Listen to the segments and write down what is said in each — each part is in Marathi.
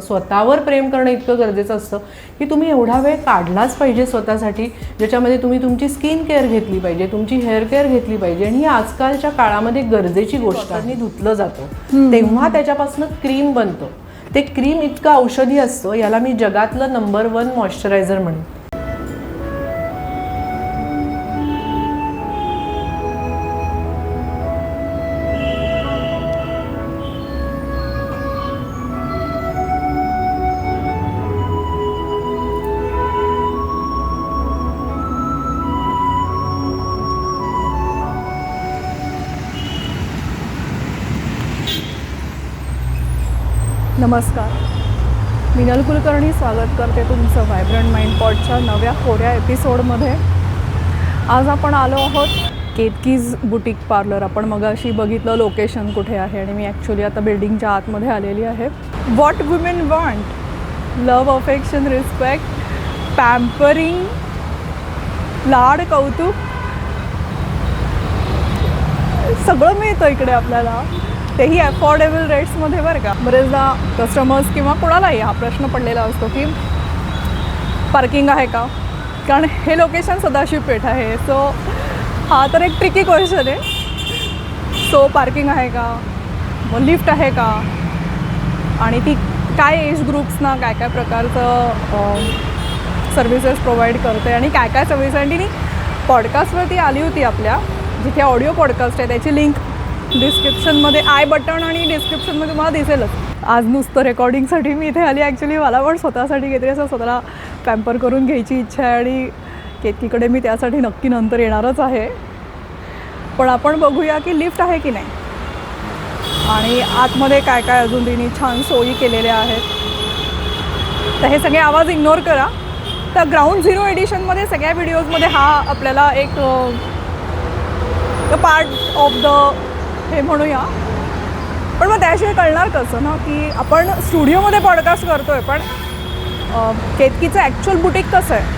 स्वतःवर प्रेम करणं इतकं गरजेचं असतं की तुम्ही एवढा वेळ काढलाच पाहिजे स्वतःसाठी ज्याच्यामध्ये तुम्ही तुमची स्किन केअर घेतली पाहिजे तुमची हेअर केअर घेतली पाहिजे. आणि ही आजकालच्या काळामध्ये गरजेची गोष्ट आहे धुतलं जातं. तेव्हा त्याच्यापासून क्रीम बनतं. ते क्रीम इतकं औषधी असतं याला मी जगातलं नंबर वन मॉइश्चरायझर म्हणेन. नमस्कार. मिनल कुलकर्णी स्वागत करते तुमचं व्हायब्रंट माइंड पॉटच्या नव्या कोऱ्या एपिसोडमध्ये आज आपण आलो आहोत केतकीज बुटीक पार्लर आपण मगाशी बघितलं लोकेशन कुठे आहे आणि मी ॲक्च्युली आता बिल्डिंगच्या आतमध्ये आलेली आहे. What women want love affection respect pampering लाड कौतुक. सगळं मिळतं इकडे आपल्याला. तेही अफोर्डेबल रेट्समध्ये बरं का. बरेचदा कस्टमर्स किंवा कोणालाही हा प्रश्न पडलेला असतो की पार्किंग आहे का? कारण हे लोकेशन सदाशिव पेठ आहे. सो हा तर एक ट्रिकी क्वेश्चन आहे. सो पार्किंग आहे का? मग लिफ्ट आहे का? आणि ती काय एज ग्रुप्सना काय काय प्रकारचं सर्व्हिसेस प्रोव्हाइड करते आणि काय काय सर्व्हिस आणि तिने पॉडकास्टवरती आली होती आपल्या जिथे ऑडिओ पॉडकास्ट आहे त्याची लिंक डिस्क्रिप्शनमध्ये आय बटन आणि डिस्क्रिप्शनमध्ये तुम्हाला दिसेलच. आज नुसतं रेकॉर्डिंगसाठी मी इथे आली. ॲक्च्युली मला पण स्वतःसाठी घेतली असं स्वतःला पॅम्पर करून घ्यायची इच्छा आहे आणि केतकीकडे मी त्यासाठी नक्की नंतर येणारच आहे. पण आपण बघूया की लिफ्ट आहे की नाही. आणि आतमध्ये काय काय अजून तिने छान सोयी केलेल्या आहेत. तर हे सगळे आवाज इग्नोर करा. तर ग्राउंड झिरो एडिशनमध्ये सगळ्या व्हिडिओजमध्ये हा आपल्याला एक पार्ट ऑफ द हे म्हणूया. पण मग त्याशिवाय कळणार कसं ना की आपण स्टुडिओमध्ये पॉडकास्ट करतो आहे पण केतकीचं ॲक्च्युअल बुटीक कसं आहे?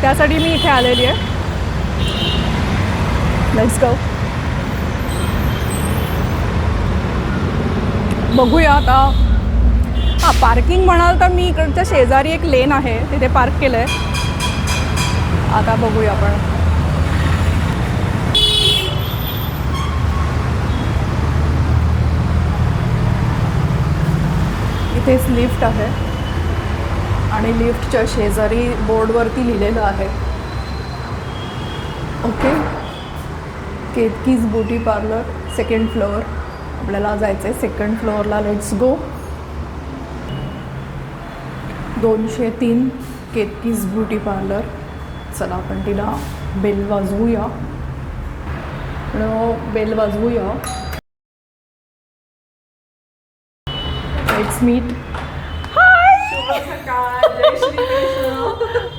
त्यासाठी मी इथे आलेली आहे. लेट्स गो बघूया आता. हां पार्किंग म्हणाल तर मी इकडच्या शेजारी एक लेन आहे तिथे पार्क केलं आहे आता बघूया आपण. इथेच लिफ्ट आहे. आणि लिफ्टच्या शेजारी बोर्डवरती लिहिलेलं आहे. Okay? Ketaki's beauty parlour second floor आपल्याला जायचं आहे सेकंड फ्लोअरला लेट्स गो दोनशे तीन केतकीज ब्युटी पार्लर चला आपण तिला बेल वाजवूया. बेल वाजवूया. मीट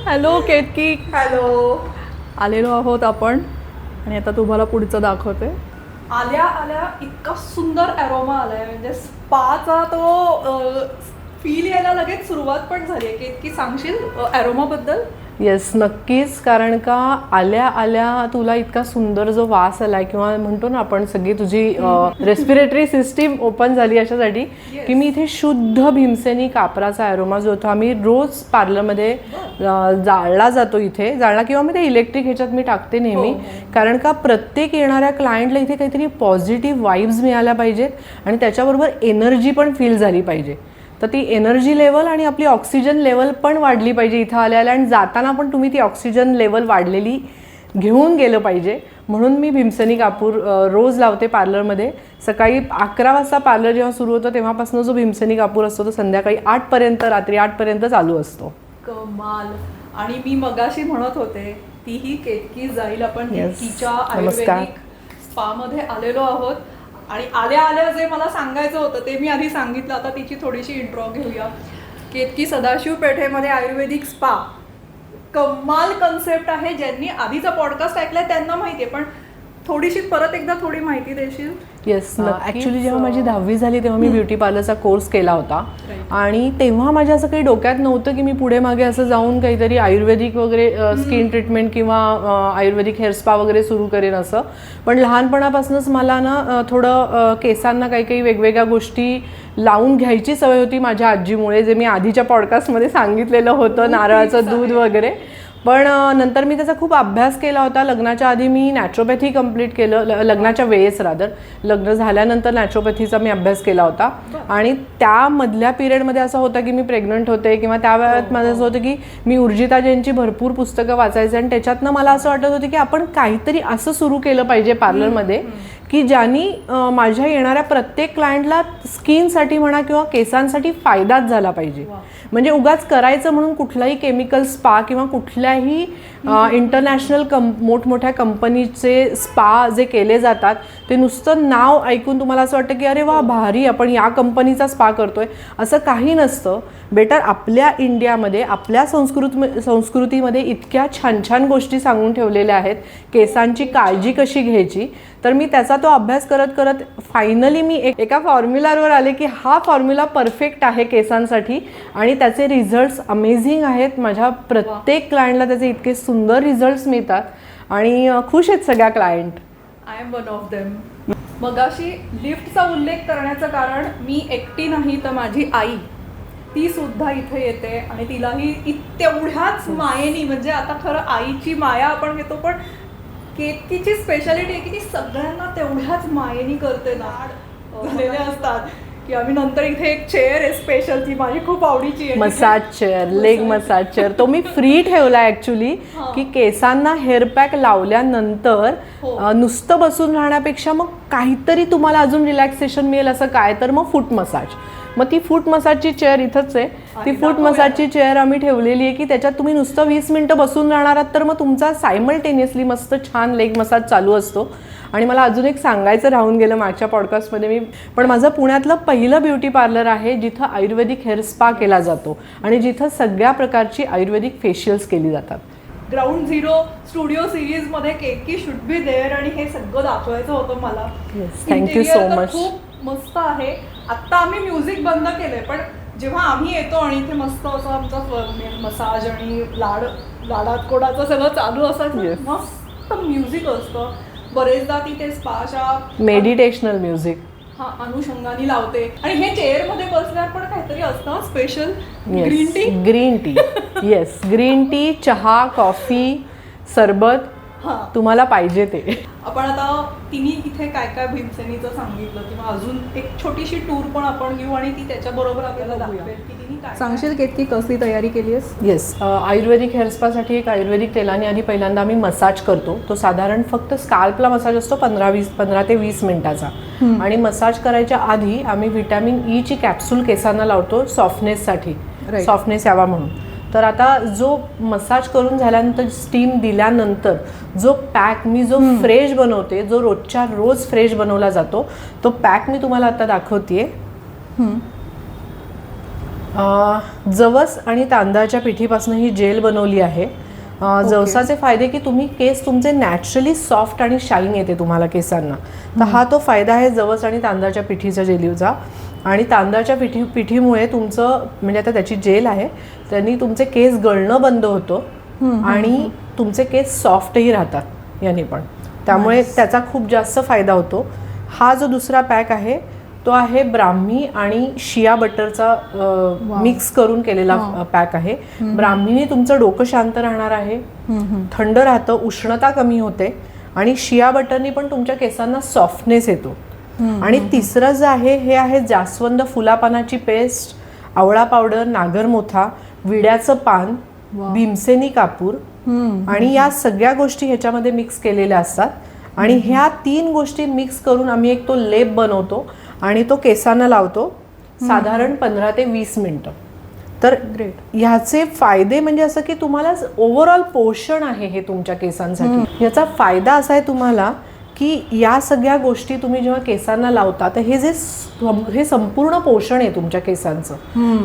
हॅलो केतकी हॅलो आलेलो आहोत आपण. आणि आता तुम्हाला पुढचं दाखवते. आल्या आल्या इतका सुंदर अरोमा आलाय. म्हणजे स्पाचा तो फील यायला लगेच सुरुवात पण झाली आहे. की इतकी सांगशील अरोमा बद्दल? येस नक्कीच. कारण का आल्या आल्या तुला इतका सुंदर जो वास आलाय किंवा म्हणतो ना आपण सगळी तुझी रेस्पिरेटरी सिस्टीम ओपन झाली अशासाठी की मी इथे शुद्ध भीमसेनी कापराचा अरोमा जो होता आम्ही रोज पार्लरमध्ये जाळला जातो इथे. जाळला किंवा मी ते इलेक्ट्रिक ह्याच्यात मी टाकते नेहमी. कारण का प्रत्येक येणाऱ्या क्लायंटला इथे काहीतरी पॉझिटिव्ह वाईब्स मिळाल्या पाहिजेत आणि त्याच्याबरोबर एनर्जी पण फील झाली पाहिजे. तर ती एनर्जी लेवल आणि आपली ऑक्सिजन लेवल पण वाढली पाहिजे इथं आल्याला आणि जाताना पण तुम्ही ती ऑक्सिजन लेवल वाढलेली घेऊन गेलं पाहिजे. म्हणून मी भीमसनी कापूर रोज लावते पार्लरमध्ये सकाळी अकरा वाजता पार्लर जेव्हा सुरू होतं तेव्हापासून जो भीमसनी कापूर असतो तो संध्याकाळी आठपर्यंत रात्री आठपर्यंत चालू असतो. कमाल. आणि मी मगाशी म्हणत होते तीही केतकी जाईल आपण. केतकीच्या. आयुर्वेदिक स्पामध्ये आलेलो आहोत. आणि आल्या आल्या जे मला सांगायचं होतं ते मी आधी सांगितलं. आता तिची थोडीशी इंट्रो घेऊया. केतकी सदाशिव पेठेमध्ये आयुर्वेदिक स्पा कमाल कन्सेप्ट आहे ज्यांनी आधीचा पॉडकास्ट ऐकलाय त्यांना माहिती आहे पण थोडीशी परत एकदा थोडी माहिती देशील? येस ऍक्च्युली जेव्हा अ, माझी दहावी झाली तेव्हा मी ब्युटी पार्लरचा कोर्स केला होता. आणि तेव्हा माझ्या असं काही डोक्यात नव्हतं की मी पुढे मागे असं जाऊन काहीतरी आयुर्वेदिक वगैरे स्किन ट्रीटमेंट किंवा आयुर्वेदिक हेअर स्पा वगैरे सुरू करेन असं. पण लहानपणापासूनच मला ना थोडं केसांना काही काही वेगवेगळ्या गोष्टी लावून घ्यायची सवय होती माझ्या आजीमुळे जे मी आधीच्या पॉडकास्टमध्ये सांगितलेलं होतं नारळाचं दूध वगैरे. पण नंतर मी त्याचा खूप अभ्यास केला होता. लग्नाच्या आधी मी नॅचरोपॅथी कंप्लीट केलं ल- लग्नाच्या वेळेस रादर लग्न झाल्यानंतर नॅचरोपॅथीचा मी अभ्यास केला होता. आणि त्यामधल्या पिरियडमध्ये असं होतं की मी प्रेग्नंट होते किंवा त्या वेळात माझं असं होतं की मी उर्जिता जैनची भरपूर पुस्तकं वाचायचे आणि त्याच्यातनं मला असं वाटत होतं की आपण काहीतरी असं सुरू केलं पाहिजे पार्लरमध्ये की ज्यांनी माझ्या येणाऱ्या प्रत्येक क्लायंटला स्किनसाठी म्हणा किंवा केसांसाठी फायदाच झाला पाहिजे. म्हणजे उगाच करायचं म्हणून कुठलाही केमिकल स्पा किंवा कुठल्याही इंटरनॅशनल कं मोठमोठ्या कंपनीचे स्पा जे केले जातात ते नुसतं नाव ऐकून तुम्हाला असं वाटतं की अरे वा भारी आपण या कंपनीचा स्पा करतोय. असं काही नसतं. बेटर आपल्या इंडियामध्ये आपल्या संस्कृत संस्कृतीमध्ये इतक्या छान छान गोष्टी सांगून ठेवलेल्या आहेत. केसांची काळजी कशी घ्यायची? तर मी त्याचा तो अभ्यास करत करत फायनली मी एक एका फॉर्म्युलावर आले की हा फॉर्म्युला परफेक्ट आहे केसांसाठी. आणि त्याचे रिझल्ट्स अमेझिंग आहेत. माझ्या प्रत्येक क्लायंटला त्याचे इतके सुंदर रिझल्ट्स मिळतात. आणि खुश आहेत सगळ्या client I am one of them मगाशी लिफ्टचा उल्लेख करण्याचं कारण मी एकटी नाही तर माझी आई. ती सुद्धा इथे येते आणि तिलाही तेवढ्याच मायेनी म्हणजे आता खरं आईची माया आपण घेतो पण केतकीची स्पेशालिटी आहे की ती सगळ्यांना तेवढ्याच मायेनी करते. ना झालेले असतात. की आम्ही नंतर इथे एक चेअर आहे स्पेशल ती माझी खूप आवडीची आहे massage chair leg massage chair तो मी फ्री ठेवला ऍक्च्युली की केसांना हेअर पॅक लावल्यानंतर हो. नुसतं बसून राहण्यापेक्षा मग काहीतरी तुम्हाला अजून रिलॅक्सेशन मिळेल असं काय? तर मग फूट मसाज मग ती फूट मसाजची चेअर इथंच आहे. ती फूट. मसाजची चेअर आम्ही ठेवलेली आहे की त्याच्यात तुम्ही नुसतं वीस मिनिटं बसून राहणार आहात तर मग तुमचा सायमल्टेनियसली मस्त छान लेग मसाज चालू असतो. आणि मला अजून एक सांगायचं राहून गेलं मागच्या पॉडकास्टमध्ये मी पण माझं पुण्यातलं पहिलं ब्युटी पार्लर आहे जिथं आयुर्वेदिक हेअर स्पा केला जातो आणि जिथं सगळ्या प्रकारची आयुर्वेदिक फेशियल्स केली जातात ग्राउंड झिरो स्टुडिओ सिरीजमध्ये केकी शुड बी देअर आणि हे सगळं दाखवायचं होतं मला Interior तर much. खूप मस्त आहे आता आम्ही म्युझिक बंद केलंय पण जेव्हा आम्ही येतो आणि इथे मस्त असं आमचा मसाज आणि लाड लाडात कोडाचं सगळं चालू असायचं. मस्त म्युझिक असतं बरेचदा ती ते स्पाच्या मेडिटेशनल म्युझिक हा अनुषंगाने लावते. आणि हे चेअरमध्ये बसल्यावर पण काहीतरी असतं special green tea green tea yes green tea चहा कॉफी सरबत. हा. तुम्हाला पाहिजे ते. आपण आता तिने इथे काय काय भीमसेनीचं सांगितलं किंवा अजून एक छोटीशी टूर पण आपण घेऊ आणि ती त्याच्याबरोबर आपल्याला दाखवेल. की सांगशील की कसली तयारी केली आहेस येस आयुर्वेदिक हेअर स्पासाठी एक आयुर्वेदिक तेलाने आधी पहिल्यांदा आम्ही मसाज करतो. तो साधारण फक्त स्काल्पला मसाज असतो पंधरा वीस पंधरा ते वीस मिनिटाचा. आणि मसाज करायच्या आधी आम्ही व्हिटॅमिन ईची कॅप्सूल केसांना लावतो सॉफ्टनेससाठी. सॉफ्टनेस यावा म्हणून. तर आता जो मसाज करून झाल्यानंतर स्टीम दिल्यानंतर जो पॅक मी जो फ्रेश बनवते जो रोजच्या रोज फ्रेश बनवला जातो तो पॅक मी तुम्हाला आता दाखवते जवस आणि तांदळाच्या पिठीपासून ही जेल बनवली आहे. जवसाचे फायदे की तुम्ही केस तुमचे नॅचरली सॉफ्ट आणि शाईन येते तुम्हाला केसांना. तर हा तो फायदा आहे जवस आणि तांदळाच्या पिठीच्या जेलीचा. आणि तांदळाच्या पिठी पिठीमुळे तुमचं म्हणजे आता त्याची जेल आहे त्यांनी तुमचे केस गळणं बंद होतं आणि तुमचे केस सॉफ्टही राहतात याने पण. त्यामुळे त्याचा खूप जास्त फायदा होतो. हा जो दुसरा पॅक आहे तो आहे ब्राह्मी आणि शिया बटरचा मिक्स करून केलेला पॅक आहे. ब्राह्मीने तुमचं डोकं शांत राहणार आहे. थंड राहतं उष्णता कमी होते आणि शिया बटरनी पण तुमच्या केसांना सॉफ्टनेस येतो. आणि तिसरं जे आहे हे आहे जास्वंद फुलापानाची पेस्ट आवळा पावडर नागरमोथा विड्याचं पान भीमसेनी कापूर आणि या सगळ्या गोष्टी ह्याच्यामध्ये मिक्स केलेल्या असतात. आणि ह्या तीन गोष्टी मिक्स करून आम्ही एक तो लेप बनवतो. आणि तो केसांना लावतो साधारण पंधरा ते वीस मिनिटं. तर Great. ह्याचे फायदे म्हणजे असं की तुम्हाला ओव्हरऑल पोषण आहे हे तुमच्या केसांसाठी. याचा फायदा असा आहे तुम्हाला की या सगळ्या गोष्टी तुम्ही जेव्हा केसांना लावता तर हे जे हे संपूर्ण पोषण आहे तुमच्या केसांचं.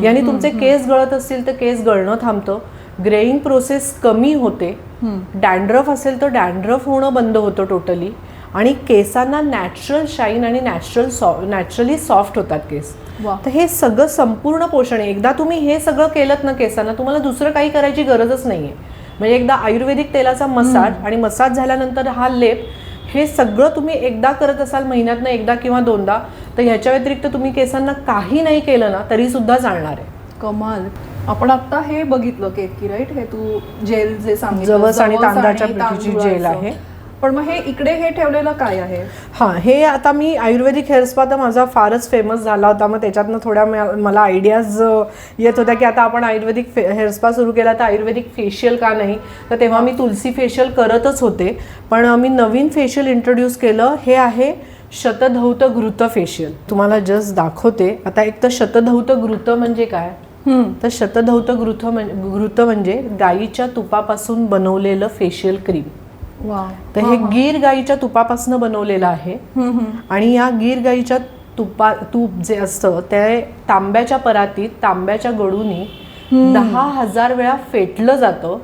याने तुमचे केस गळत असतील तर केस गळणं थांबतं. ग्रेईंग प्रोसेस कमी होते. डॅन्ड्रफ असेल तर डॅन्ड्रफ होणं बंद होतं टोटली आणि केसांना नॅचरल शाईन आणि नॅचरल सॉ नॅचरली सॉफ्ट होतात केस. तर हे सगळं संपूर्ण पोषण आहे. एकदा तुम्ही हे सगळं केलं ना केसांना तुम्हाला दुसरं काही करायची गरजच नाही आहे म्हणजे एकदा आयुर्वेदिक तेलाचा मसाज आणि मसाज झाल्यानंतर हा लेप हे सगळं तुम्ही एकदा करत असाल महिन्यातनं एकदा किंवा दोनदा तर ह्याच्या व्यतिरिक्त तुम्ही केसांना काही नाही केलं ना तरी सुद्धा चालणार आहे. कमाल. आपण आता हे बघितलं केतकी राईट हे तू जेल जे सांगितलं जवस आणि तांदळाच्या. जेल आहे. पण मग हे इकडे हे ठेवलेलं काय आहे? हां हे आता मी आयुर्वेदिक हेअर स्पा तर माझा फारच फेमस झाला होता. मग त्याच्यातनं थोड्या मला आयडियाज येत होत्या की आता आपण आयुर्वेदिक फे हेअर स्पा सुरू केला तर आयुर्वेदिक फेशियल का नाही? तर तेव्हा मी तुलसी फेशियल करतच होते. पण मी नवीन फेशियल इंट्रोड्यूस केलं. हे आहे शतधौत घृत फेशियल तुम्हाला जस्ट दाखवते. आता एक तर शतधौत घृत म्हणजे काय? तर शतधौत घृत म्हण- घृत म्हणजे गाईच्या तुपापासून बनवलेलं फेशियल क्रीम तर हे गीर गाईच्या तुपापासून बनवलेलं आहे. आणि या गीर गाईच्या तुपा तूप जे असतं ते तांब्याच्या परातीत तांब्याच्या गडूनी दहा हजार वेळा फेटलं जातं.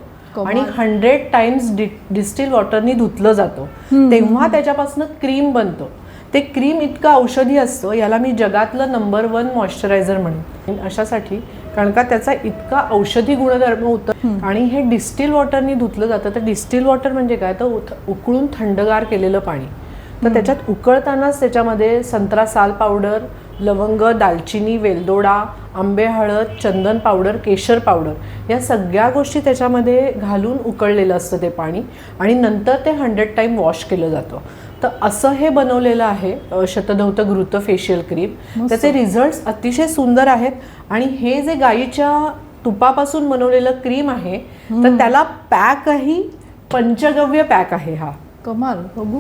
आणि हंड्रेड टाइम्स डिस्टिल वॉटरनी धुतलं जातं. तेव्हा त्याच्यापासून क्रीम बनतं. ते क्रीम इतकं औषधी असतं याला मी जगातलं नंबर वन मॉइश्चरायझर म्हणेन. अशासाठी कारण का त्याचा इतका औषधी गुणधर्म होतं आणि हे डिस्टिल वॉटरनी धुतलं जातं. तर डिस्टिल वॉटर म्हणजे काय? तर उथ- उकळून थंडगार केलेलं पाणी. तर त्याच्यात उकळतानाच त्याच्यामध्ये संत्रा साल पावडर लवंग दालचिनी वेलदोडा आंबे हळद चंदन पावडर केशर पावडर या सगळ्या गोष्टी त्याच्यामध्ये घालून उकळलेलं असतं ते पाणी आणि नंतर ते हंड्रेड टाईम वॉश केलं जातं. तर असं हे बनवलेलं आहे शतधौत घृत फेशियल क्रीम त्याचे रिझल्ट्स अतिशय सुंदर आहेत आणि हे जे गाईच्या तुपापासून बनवलेलं क्रीम आहे तर त्याला पॅकही पंचगव्य पॅक आहे हा. कमाल बघू.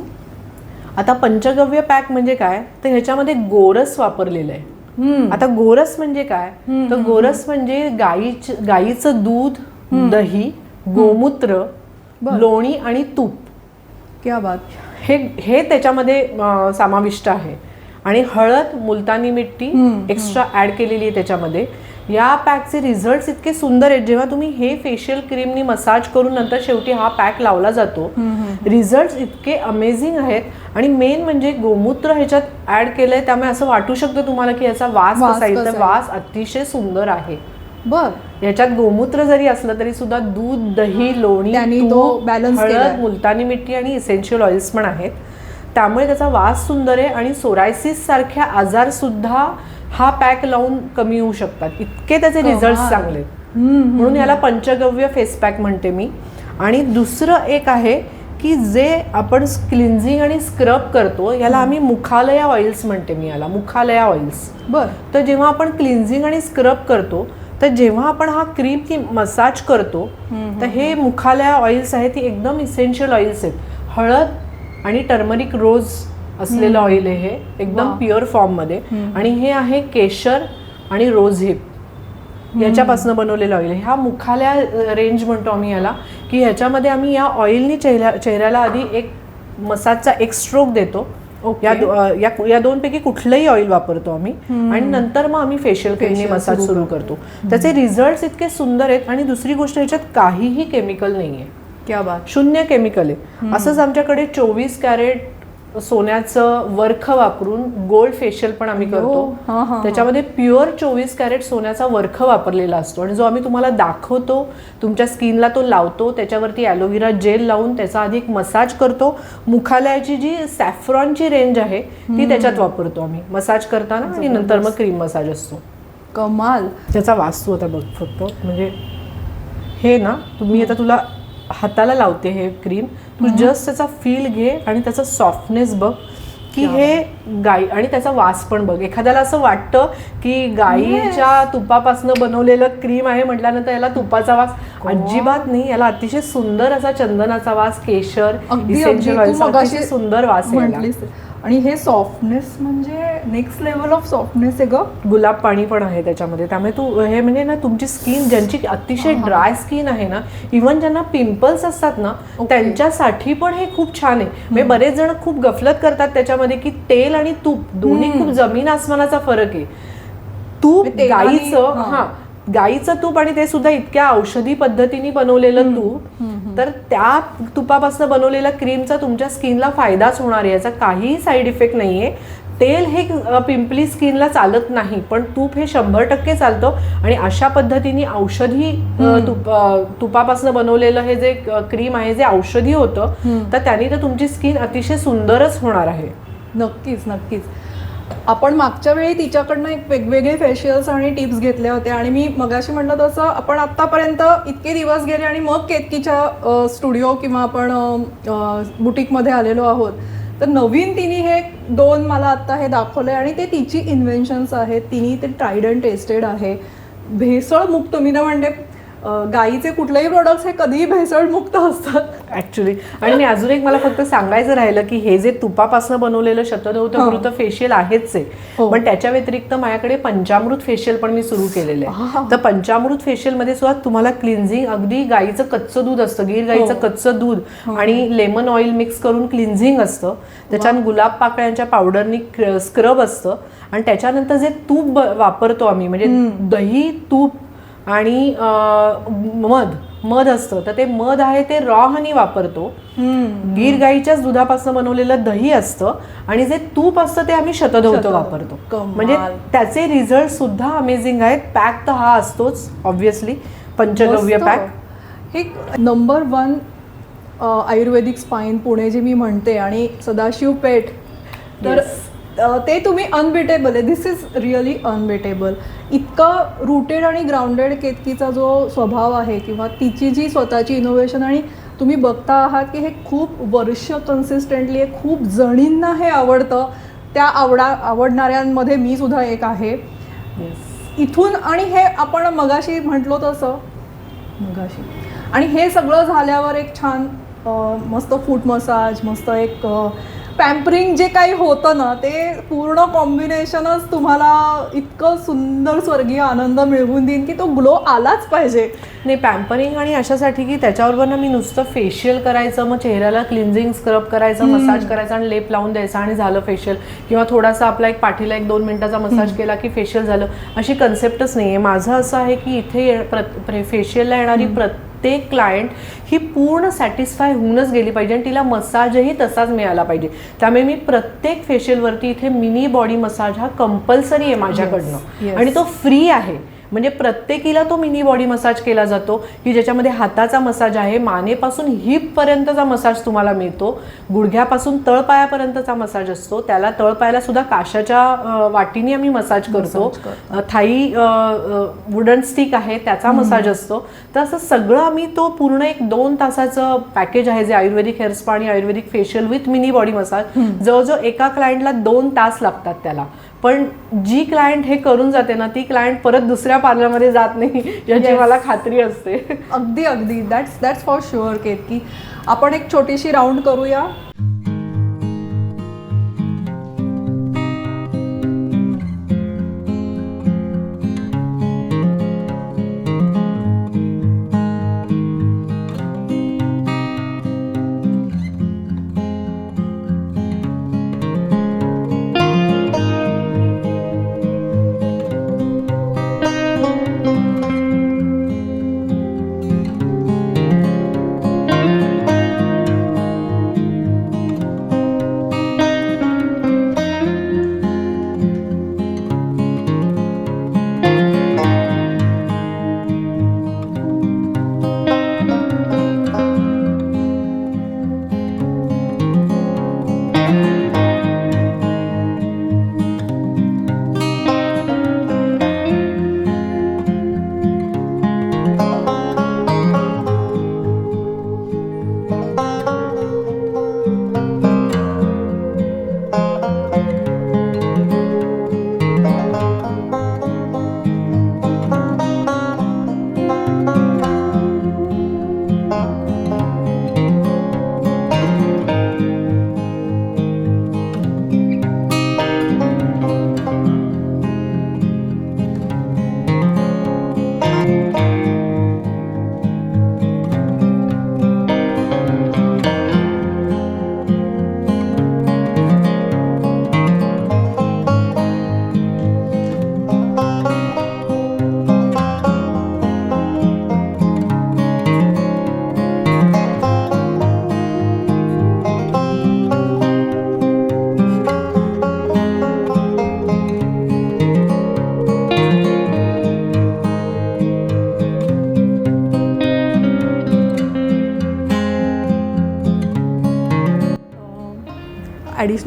आता पंचगव्य पॅक म्हणजे काय? तर ह्याच्यामध्ये गोरस वापरलेलं आहे. आता गोरस म्हणजे काय? तर गोरस म्हणजे गाईच गाईचं दूध दही गोमूत्र लोणी आणि तूप. क्या बात. हे हे त्याच्यामध्ये समाविष्ट आहे. आणि हळद मुलतानी मिट्टी एक्स्ट्रा ऍड केलेली आहे त्याच्यामध्ये. या पॅकचे रिझल्ट इतके सुंदर आहेत. जेव्हा तुम्ही हे फेशियल क्रीमनी मसाज करून नंतर शेवटी हा पॅक लावला जातो रिझल्ट इतके अमेझिंग आहेत. आणि मेन म्हणजे गोमूत्र ह्याच्यात ऍड केलंय त्यामुळे असं वाटू शकतं तुम्हाला की याचा वास कसा येईल तर? वास अतिशय सुंदर आहे. बर याच्यात गोमूत्र जरी असलं तरी सुद्धा दूध दही लोणी तो हळद केलाय. मुलतानी मिट्टी आणि इसेन्शियल ऑइल्स पण आहेत. त्यामुळे त्याचा वास सुंदर आहे आणि सोरायसिस सारख्या आजार सुद्धा हा पॅक लावून कमी होऊ शकतात. इतके त्याचे रिझल्ट चांगले. म्हणून याला पंचगव्य फेस पॅक म्हणते मी. आणि दुसरं एक आहे की जे आपण क्लिन्झिंग आणि स्क्रब करतो याला आम्ही मुखालया ऑइल्स म्हणते मी याला मुखालया ऑइल्स बर. तर जेव्हा आपण क्लिन्झिंग आणि स्क्रब करतो तर जेव्हा आपण हा क्रीम की मसाज करतो तर हे मुखालया ऑइल्स आहेत ती एकदम इसेन्शियल ऑइल्स आहेत. हळद आणि टर्मरिक रोज असलेलं ऑइल आहे हे एकदम प्युअर फॉर्ममध्ये आणि हे आहे केशर आणि रोज हिप याच्यापासून बनवलेलं ऑइल ह्या मुखाल्या रेंज म्हणतो आम्ही याला की ह्याच्यामध्ये आम्ही या ऑइलनी चेहऱ्या चेहऱ्याला आधी एक मसाजचा एक स्ट्रोक देतो. या दो- अ, या या दोन पैकी कुठलंही ऑइल वापरतो आम्ही. आणि नंतर मग आम्ही फेशियल क्रीमने मसाज सुरू करतो. त्याचे रिझल्ट इतके सुंदर आहेत आणि दुसरी गोष्ट ह्याच्यात काहीही केमिकल नाहीये. क्या बात. शून्य केमिकल आहे. असंच आमच्याकडे चोवीस कॅरेट सोन्याचं वर्ख वापरून गोल्ड फेशियल पण आम्ही हा, करतो. त्याच्यामध्ये प्युअर चोवीस कॅरेट सोन्याचा वर्ख वापरलेला असतो. आणि जो आम्ही तुम्हाला दाखवतो तुमच्या स्किनला तो लावतो त्याच्यावरती ॲलोव्हेरा जेल लावून त्याचा आधी एक मसाज करतो. मुखालयाची जी सॅफ्रॉनची रेंज आहे ती त्याच्यात वापरतो आम्ही. मसाज करताना आणि नंतर मग क्रीम मसाज असतो. कमाल. त्याचा वास्तू आता बघ फक्त. म्हणजे हे ना तुम्ही आता तुला हाताला लावते हे क्रीम. तू जस्ट त्याचा फील घे आणि त्याचा सॉफ्टनेस बघ की हे गाई आणि त्याचा वास पण बघ. एखाद्याला असं वाटतं की गाईच्या तुपापासून बनवलेलं क्रीम आहे म्हटल्यानंतर याला तुपाचा वास अजिबात नाही. याला अतिशय सुंदर असा चंदनाचा वास केशर इसेन्शियल अतिशय सुंदर वास आहे आणि हे सॉफ्टनेस म्हणजे नेक्स्ट लेवल ऑफ सॉफ्टनेस आहे ग. गुलाब पाणी पण आहे त्याच्यामध्ये. त्यामुळे तू हे म्हणजे ना तुमची स्किन ज्यांची अतिशय ड्राय स्किन आहे ना इवन ज्यांना पिंपल्स असतात ना त्यांच्यासाठी पण हे खूप छान आहे. म्हणजे बरेच जण खूप गफलत करतात त्याच्यामध्ये की तेल आणि तूप दोन्ही खूप जमीन आसमानाचा फरक आहे. तूप म्हणजे गाईचं हा. हा गाईचं तूप आणि ते सुद्धा इतक्या औषधी पद्धतीने बनवलेलं तूप तर त्या तुपापासून बनवलेल्या क्रीमचा तुमच्या स्किनला फायदाच होणार आहे. याचा काहीही साईड इफेक्ट नाहीये. तेल हे पिंपली स्किनला चालत नाही पण तूप हे शंभर टक्के चालतं आणि अशा पद्धतीने औषधी तुप तुपापासून बनवलेलं हे जे क्रीम आहे जे औषधी होतं तर त्याने तर तुमची स्किन अतिशय सुंदरच होणार आहे. नक्कीच नक्कीच. आपण मागच्या वेळी तिच्याकडनं एक वेगवेगळे फेशियल्स आणि टिप्स घेतल्या होत्या. आणि मी मगाशी म्हटलं तसं आपण आत्तापर्यंत इतके दिवस गेले आणि मग केतकीच्या स्टुडिओ किंवा आपण बुटीकमध्ये आलेलो आहोत. तर नवीन तिने हे दोन मला आत्ता हे दाखवलं आहे आणि ते तिची इन्व्हेन्शन्स आहेत. तिने ते ट्राईड अँड टेस्टेड आहे. भेसळमुक्त मी ना म्हणते गाईचे कुठलेही प्रोडक्ट्स हे कधीही भेसळमुक्त असतात. ऍक्च्युली आणि मी अजून एक मला फक्त सांगायचं राहिलं की हे जे तुपापासून बनवलेलं शतधौत फेशियल आहेच आहे हो. पण त्याच्या व्यतिरिक्त माझ्याकडे पंचामृत फेशियल पण मी सुरू केलेलं आहे. तर पंचामृत फेशियलमध्ये सुद्धा तुम्हाला क्लिन्झिंग अगदी गाईचं कच्चं दूध असतं गिर गाईचं हो. कच्चं दूध आणि लेमन ऑइल मिक्स करून क्लिन्झिंग असतं. त्याच्यात गुलाब पाकळ्यांच्या पावडरनी स्क्रब असतं. आणि त्याच्यानंतर जे तूप वापरतो आम्ही म्हणजे दही तूप आणि मध मध असतं. तर ते मध आहे ते रॉ हनी वापरतो. गीर गाईच्याच दुधापासून बनवलेलं दही असतं आणि जे तूप असतं ते आम्ही शतधौत. वापरतो. म्हणजे त्याचे रिझल्ट सुद्धा अमेझिंग आहेत. पॅक तर हा असतोच ऑब्व्हियसली पंचगव्य. पॅक. हे number one ayurvedic spa in Pune जे मी म्हणते आणि सदाशिव पेठ तर ते तुम्ही अनबिटेबल आहे. दिस इज रिअली अनबिटेबल इतका रुटेड आणि ग्राउंडेड केतकीचा जो स्वभाव आहे किंवा तिची जी स्वतःची इनोव्हेशन आणि तुम्ही बघता आहात की हे खूप वर्ष कन्सिस्टंटली आहे खूप जणींना हे आवडतं. त्या आवडा आवडणाऱ्यांमध्ये मी सुद्धा एक आहे. इथून आणि हे आपण मगाशी म्हटलो तसं. मगाशी. आणि हे सगळं झाल्यावर एक छान मस्त फूट मसाज मस्त एक पॅम्परिंग जे काही होतं ना ते पूर्ण कॉम्बिनेशनच तुम्हाला इतकं सुंदर स्वर्गीय आनंद मिळवून देईन की तो ग्लो आलाच पाहिजे. नाही पॅम्परिंग आणि अशासाठी की त्याच्याबरोबर ना मी नुसतं फेशियल करायचं मग चेहऱ्याला क्लिन्झिंग स्क्रब करायचं मसाज करायचा आणि लेप लावून द्यायचा आणि झालं फेशियल किंवा थोडासा आपला एक पाठीला एक दोन मिनिटाचा मसाज केला की फेशियल झालं. अशी कन्सेप्टच नाही आहे माझं असं आहे की इथे फेशियलला येणारी प्रत्येक क्लायंट ही पूर्ण सॅटिस्फाय होऊनच गेली पाहिजे आणि तिला मसाजही तसाच मिळाला पाहिजे. त्यामुळे मी प्रत्येक फेशियलवरती इथे मिनी बॉडी मसाज हा कंपल्सरी आहे माझ्याकडनं. आणि तो फ्री आहे. म्हणजे प्रत्येकीला तो मिनी बॉडी मसाज केला जातो की ज्याच्यामध्ये हाताचा मसाज आहे मानेपासून हिप पर्यंतचा मसाज तुम्हाला मिळतो गुडघ्यापासून तळपायापर्यंतचा मसाज असतो त्याला तळपायाला सुद्धा काशाच्या वाटीने आम्ही मसाज करतो. थाई वुडन स्टिक आहे त्याचा मसाज असतो. तर असं सगळं आम्ही तो पूर्ण एक दोन तासाचं पॅकेज आहे जे आयुर्वेदिक हेअर स्पा आणि ayurvedic facial with mini body massage जवळजवळ एका क्लायंटला दोन तास लागतात त्याला. पण जी क्लायंट हे करून जाते ना ती क्लायंट परत दुसऱ्या पार्लरमध्ये जात नाही याची Yes. मला खात्री असते. अगदी अगदी. दॅट्स दॅट्स फॉर शुअर केत की आपण एक छोटीशी राऊंड करूया.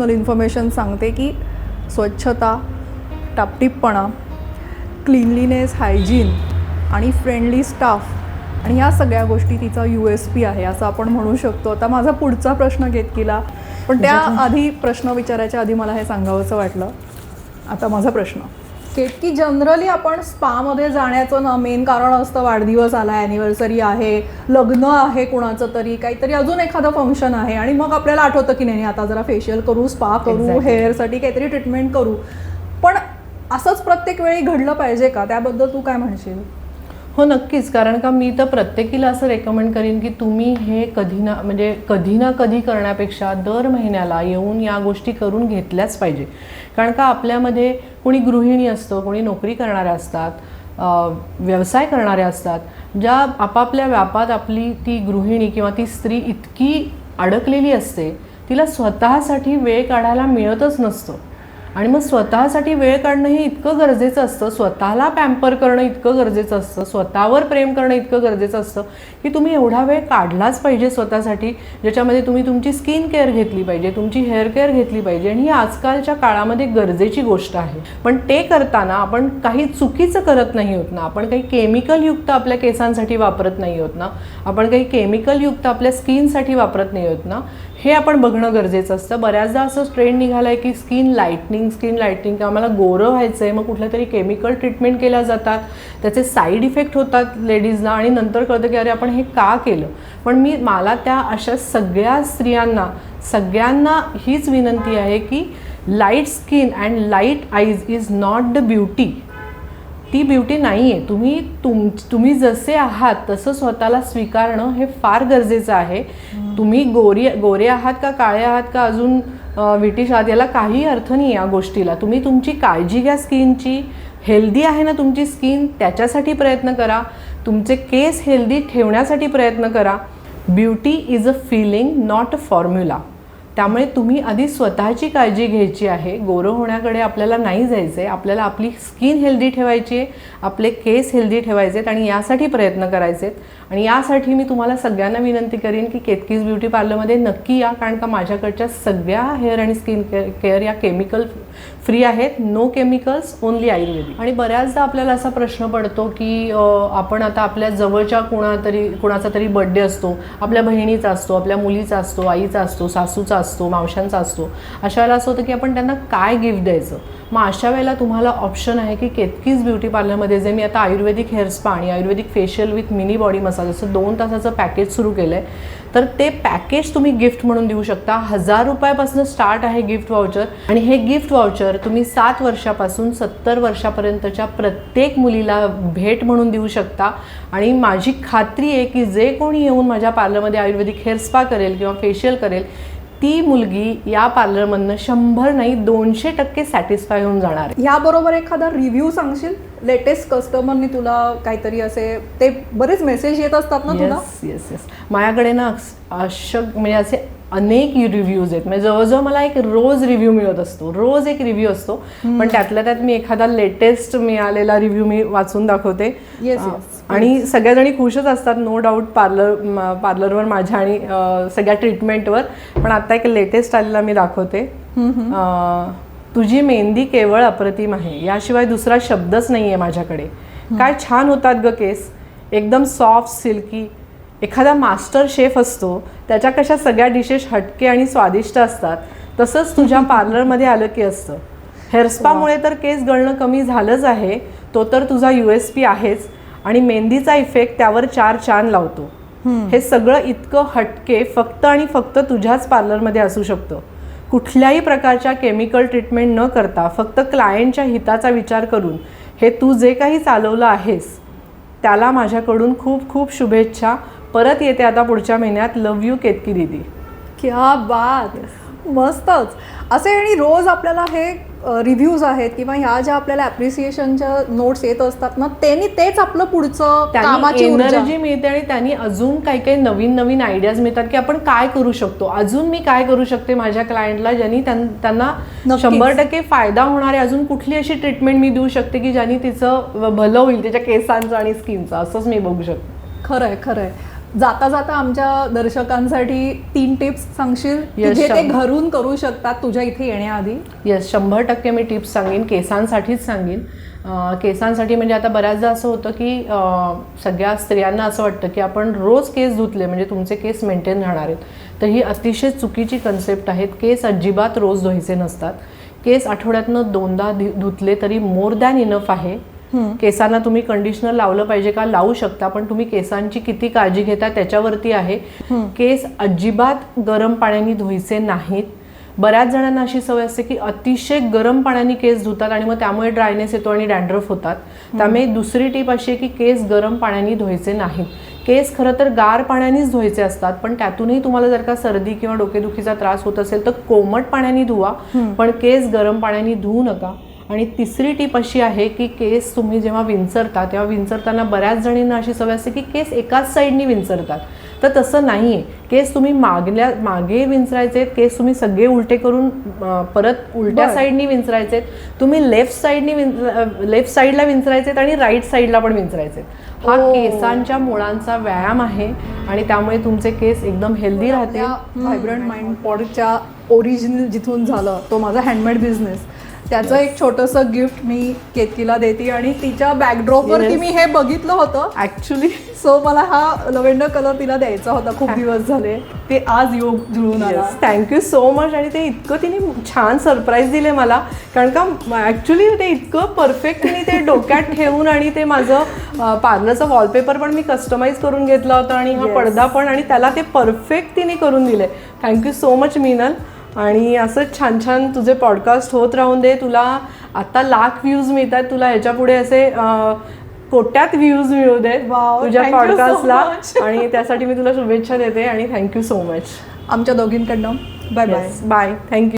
ॲडिशनल इन्फॉर्मेशन सांगते की स्वच्छता टापटीपपणा क्लीनलीनेस हायजीन आणि फ्रेंडली स्टाफ आणि ह्या सगळ्या गोष्टी तिचा यू एस पी आहे असं आपण म्हणू शकतो. आता माझा पुढचा प्रश्न केतकीला पण त्या आधी प्रश्न विचारायच्या आधी मला हे सांगावंसं वाटलं. आता माझा प्रश्न. केतकी जनरली आपण स्पामध्ये जाण्याचं ना मेन कारण असतं वाढदिवस आला ॲनिव्हर्सरी आहे लग्न आहे कुणाचं तरी काहीतरी अजून एखादं फंक्शन आहे आणि मग आपल्याला आठवतं की नाही आता जरा फेशियल करू स्पा करू Exactly. हेअरसाठी काहीतरी ट्रीटमेंट करू. पण असंच प्रत्येक वेळी घडलं पाहिजे का? त्याबद्दल तू काय म्हणशील? हो नक्कीच. कारण का मी तर प्रत्येकीला असं रेकमेंड करीन की तुम्ही हे कधी ना म्हणजे कधी ना कधी करण्यापेक्षा दर महिन्याला येऊन या गोष्टी करून घेतल्याच पाहिजे. कारण का आपल्यामध्ये कोणी गृहिणी असतं कोणी नोकरी करणाऱ्या असतात व्यवसाय करणाऱ्या असतात ज्या आपापल्या व्यापात आपली ती गृहिणी किंवा ती स्त्री इतकी अडकलेली असते तिला स्वतःसाठी वेळ काढायला मिळतच नसतं. आणि मग स्वतःसाठी वेळ काढणं हे इतकं गरजेचं असतं. स्वतःला पॅम्पर करणं इतकं गरजेचं असतं. स्वतःवर प्रेम करणं इतकं गरजेचं असतं की तुम्ही एवढा वेळ काढलाच पाहिजे स्वतःसाठी ज्याच्यामध्ये तुम्ही तुमची स्किन केअर घेतली पाहिजे तुमची हेअर केअर घेतली पाहिजे. आणि ही आजकालच्या काळामध्ये गरजेची गोष्ट आहे. पण ते करताना आपण काही चुकीचं करत नाही होत ना. आपण काही केमिकलयुक्त आपल्या केसांसाठी वापरत नाही होत ना. आपण काही केमिकलयुक्त आपल्या स्किनसाठी वापरत नाही होत ना. हे आपण बघणं गरजेचं असतं. बऱ्याचदा असं ट्रेंड निघाला आहे की स्किन लाईटनिंग स्किन लाईटनिंग किंवा आम्हाला गोरं व्हायचं आहे मग कुठल्या तरी केमिकल ट्रीटमेंट केल्या जातात. त्याचे साईड इफेक्ट होतात लेडीजला आणि नंतर कळतं की अरे आपण हे का केलं? पण मी मला त्या अशा सगळ्या स्त्रियांना सगळ्यांना हीच विनंती आहे की light skin and light eyes is not the beauty ती ब्युटी नाही आहे तुम्ही तुम तुम्ही जसे आहात तसं स्वतःला स्वीकारणं हे फार गरजेचं आहे. तुम्ही गोरी गोरे आहात का काळे आहात का अजून अ, ब्रिटिश आहात याला काही अर्थ नाही या गोष्टीला. तुम्ही तुमची काळजी घ्या स्किनची. हेल्दी आहे ना तुमची स्किन त्याच्यासाठी प्रयत्न करा. तुमचे केस हेल्दी ठेवण्यासाठी प्रयत्न करा. Beauty is a feeling not a formula. त्यामुळे तुम्ही आधी स्वतःची काळजी घ्यायची आहे. गोरं होण्याकडे आपल्याला नाही जायचं आहे आपल्याला आपली स्किन हेल्दी ठेवायची आहे. आपले केस हेल्दी ठेवायचे आहेत आणि यासाठी प्रयत्न करायचे आहेत. आणि यासाठी मी तुम्हाला सगळ्यांना विनंती करेन की केतकीज ब्युटी पार्लरमध्ये नक्की या कारण का माझ्याकडच्या सगळ्या हेअर आणि स्किन केअर या केमिकल फ्री आहेत नो केमिकल्स ओनली आयुर्वेदिक आणि बऱ्याचदा आपल्याला असा प्रश्न पडतो की आपण आता आपल्या जवळच्या कुणा कुणाचा तरी बड्डे असतो आपल्या बहिणीचा असतो आपल्या मुलीचा असतो आईचा असतो सासूचा असतो मावशांचा असतो अशा वेळेला असं होतं की आपण त्यांना काय गिफ्ट द्यायचं? मग अशा वेळेला तुम्हाला ऑप्शन आहे की केतकीज ब्युटी पार्लरमध्ये जे मी आता आयुर्वेदिक हेअर स्पा आणि ayurvedic facial with mini body massage असं दोन तासाचं पॅकेज सुरू केलं आहे तर ते पॅकेज तुम्ही गिफ्ट म्हणून देऊ शकता. हजार रुपयापासून स्टार्ट आहे गिफ्ट व्हाउचर आणि हे गिफ्ट व्हाउचर तुम्ही सात वर्षापासून सत्तर वर्षापर्यंतच्या प्रत्येक मुलीला भेट म्हणून देऊ शकता. आणि माझी खात्री आहे की जे कोणी येऊन माझ्या पार्लरमध्ये आयुर्वेदिक हेअर स्पा करेल किंवा फेशियल करेल ती मुलगी या पार्लरमधनं शंभर नाही दोनशे टक्के सॅटिस्फाय होऊन जाणार याबरोबर एखादा रिव्ह्यू सांगशील? लेटेस्ट कस्टमरनी तुला काहीतरी असे ते बरेच मेसेज येत असतात ना तुला? येस येस येस माझ्याकडे ना अशक म्हणजे असे अनेक रिव्ह्यूज आहेत. म्हणजे जवळजवळ मला एक रोज रिव्ह्यू मिळत असतो. रोज एक रिव्ह्यू असतो. पण त्यातल्या त्यात मी एखादा लेटेस्ट मिळालेला रिव्ह्यू मी वाचून दाखवते. आणि सगळ्याजणी खुशच असतात. नो डाऊट पार्लर पार्लरवर माझ्या आणि सगळ्या ट्रीटमेंटवर पण आता एक लेटेस्ट आलेला मी दाखवते. तुझी मेहंदी केवळ अप्रतिम आहे. याशिवाय दुसरा शब्दच नाही आहे माझ्याकडे. काय छान होतात ग केस. एकदम सॉफ्ट सिल्की एखादा मास्टर शेफ असतो त्याच्या कशा सगळ्या डिशेस हटके आणि स्वादिष्ट असतात तसंच तुझ्या पार्लरमध्ये आलं की असतं. हेअरस्पामुळे तर केस गळणं कमी झालंच आहे तो तर तुझा यू एस पी आहेच आणि मेहंदीचा इफेक्ट त्यावर चार चान लावतो. हे सगळं इतकं हटके फक्त आणि फक्त तुझ्याच पार्लरमध्ये असू शकतं. कुठल्याही प्रकारच्या केमिकल ट्रीटमेंट न करता फक्त क्लायंटच्या हिताचा विचार करून हे तू जे काही चालवलं आहेस त्याला माझ्याकडून खूप खूप शुभेच्छा. परत येते आता पुढच्या महिन्यात. लव यू केतकी दिदी. क्या बात मस्तच. असे आणि रोज आपल्याला हे रिव्ह्यूज आहेत किंवा ह्या ज्या आपल्याला ॲप्रिसिएशनच्या नोट्स येत असतात ना त्यांनी तेच आपलं पुढचं कामाची एनर्जी मिळते आणि त्यांनी अजून काही काही नवीन नवीन आयडियाज मिळतात की आपण काय करू शकतो. अजून मी काय करू शकते माझ्या क्लायंटला ज्यांनी त्यां- त्यांना. शंभर टक्के फायदा होणार आहे. अजून कुठली अशी ट्रीटमेंट मी देऊ शकते की ज्यांनी तिचं भलं होईल तिच्या केसांचं आणि स्किनचं असंच मी बघू शकते. खरंय खरंय. जाता जाता आमच्या दर्शकांसाठी तीन टिप्स सांगशील? की Yes, जे ते. घरून करू शकतात तुझ्या इथे येण्याआधी? येस शंभर टक्के मी टिप्स सांगेन केसांसाठीच सांगेन. केसांसाठी म्हणजे आता बऱ्याचदा असं होतं की सगळ्या स्त्रियांना असं वाटतं की आपण रोज केस धुतले म्हणजे तुमचे केस मेंटेन राहणार आहेत. तर ही अतिशय चुकीची कन्सेप्ट आहेत. केस अजिबात रोज धुवायचे नसतात. केस आठवड्यातनं दोनदा धु- धुतले तरी मोर दॅन इनफ आहे. केसांना तुम्ही कंडिशनर लावलं पाहिजे का? लावू शकता पण तुम्ही केसांची किती काळजी घेता त्याच्यावरती आहे. केस अजिबात गरम पाण्याने धुवायचे नाहीत. बऱ्याच जणांना अशी सवय असते की अतिशय गरम पाण्याने केस धुतात आणि मग त्यामुळे ड्रायनेस येतो आणि डॅन्ड्रफ होतात. त्यामुळे दुसरी टीप अशी आहे की केस गरम पाण्याने धुवायचे नाहीत. केस खरं तर गार पाण्यानेच धुवायचे असतात पण त्यातूनही तुम्हाला जर का सर्दी किंवा डोकेदुखीचा त्रास होत असेल तर कोमट पाण्याने धुवा. पण केस गरम पाण्याने धुवू नका. आणि तिसरी टीप अशी आहे की केस तुम्ही जेव्हा विंचरता तेव्हा विंचरताना बऱ्याच जणींना अशी सवय असते की केस एकाच साईडनी विंचरतात. तर तसं नाही आहे केस तुम्ही मागल्या मागे विंचरायचे केस तुम्ही सगळे उलटे करून परत उलट्या. साईडनी विंचरायचे तुम्ही लेफ्ट साईडनी लेफ्ट साईडला विंचरायचे आणि राईट साईडला पण विंचरायचे हा ओ. केसांच्या मुळांचा व्यायाम आहे आणि त्यामुळे तुमचे केस एकदम हेल्दी राहते व्हायब्रंट माइंड पॉडच्या ओरिजिनल जिथून झालं तो माझा हँडमेड बिझनेस त्याचं एक छोटंसं गिफ्ट मी केतकीला देते आणि तिच्या बॅकड्रॉपवरती. मी हे बघितलं होतं. ऍक्च्युली सो मला हा लव्हेंडर कलर तिला द्यायचा होता. खूप दिवस झाले. ते आज योग जुळून आला. थँक्यू सो मच आणि ते इतकं तिने छान सरप्राईज दिले मला. कारण का ॲक्च्युली ते इतकं परफेक्ट तिने ते डोक्यात ठेवून आणि ते माझं पार्लरचं वॉलपेपर पण मी कस्टमाइज करून घेतला होता आणि हा. पडदा पण आणि त्याला ते परफेक्ट तिने करून दिले. Thank you so much Meenal. आणि असं छान छान तुझे पॉडकास्ट होत राहून दे. तुला आता लाख व्ह्यूज मिळतात. तुला ह्याच्या पुढे असे कोट्यात व्ह्यूज मिळू Wow, तुझ्या पॉडकास्टला. आणि त्यासाठी मी तुला शुभेच्छा देते आणि थँक्यू सो मच आमच्या दोघींकडनं. Bye bye bye thank you